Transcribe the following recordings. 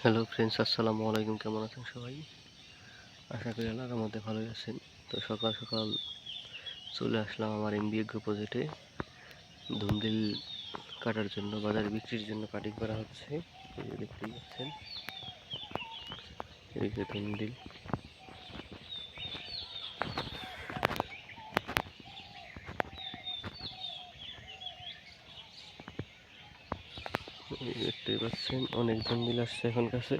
Hello friends আসসালামু আলাইকুম, কেমন আছেন সবাই? আশা করি আল্লাহর মধ্যে ভালোই আছেন। তো সকাল সকাল চলে আসলাম আমার এমবিএ প্রজেক্টে ধুমদিল কাটার জন্য, বাজার বিক্রির জন্য কাটিং করা হচ্ছে। দেখতেই পাচ্ছেন। এদিকে ধুমদিল দেখতেই পাচ্ছেন অনেক ধুমদিল আসছে এখন কাছে।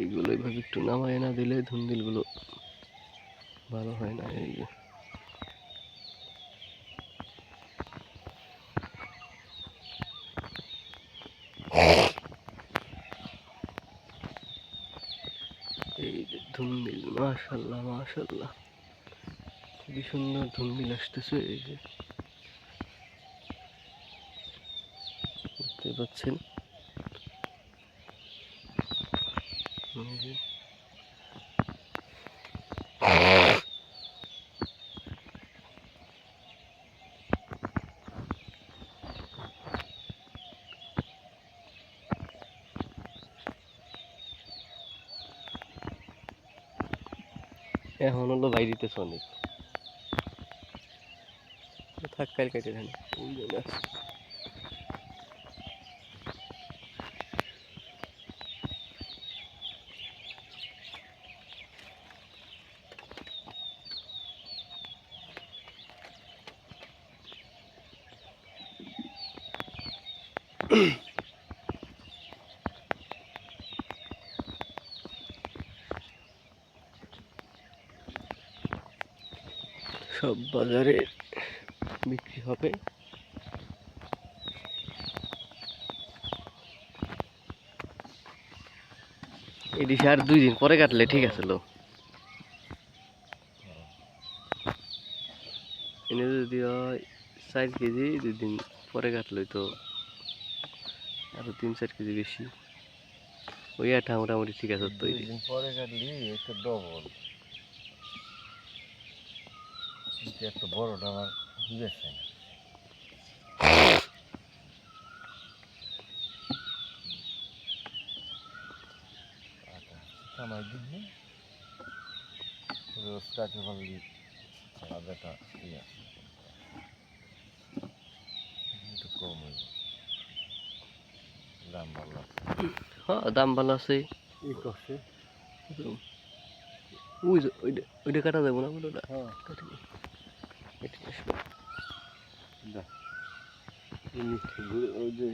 এইগুলো এইভাবে একটু নামায় না দিলে ধুমদিলগুলো ভালো হয় না, এই যে। এই যে ধুমদিল মাশাল্লাহ মাশাল্লাহ। খুবই সুন্দর ধুমদিল আসতেছে, এই যে। দেখতে পাচ্ছেন। এখন হলো বাইরেতেছে অনেক। থাক কাল কেটে ধান সব বাজারে বিক্রি হবে। এটি আর দুই দিন পরে কাটলে ঠিক আছে লো। এনে যদি হয় চার কেজি দুই দিন পরে কাটলে তো আরও তিন চার কেজি বেশি। ওই আটা মোটামুটি ঠিক আছে তো দুই দিন পরে কাটলি, একটু ডবল একটু বড়টা আমার গেছে। কামাই দিবি। রোজ কাটে পারলি আদাটা আছে। একটু কম হইব দাম ভালো আছে। হ্যাঁ দাম ভালো আছে। এই করছে ওই যে ওইটা ওইটা কাটা যাব না ওটা? হ্যাঁ। কাটি আসবে। ওই যে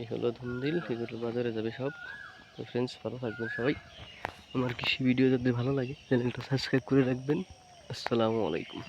এই হলো ধুমদিল এগুলো বাজারে যাবে সব। তো ফ্রেন্ডস ভালো থাকবেন সবাই। আমার কৃষি ভিডিও যদি ভালো লাগে চ্যানেলটা সাবস্ক্রাইব করে রাখবেন। আসসালামু আলাইকুম।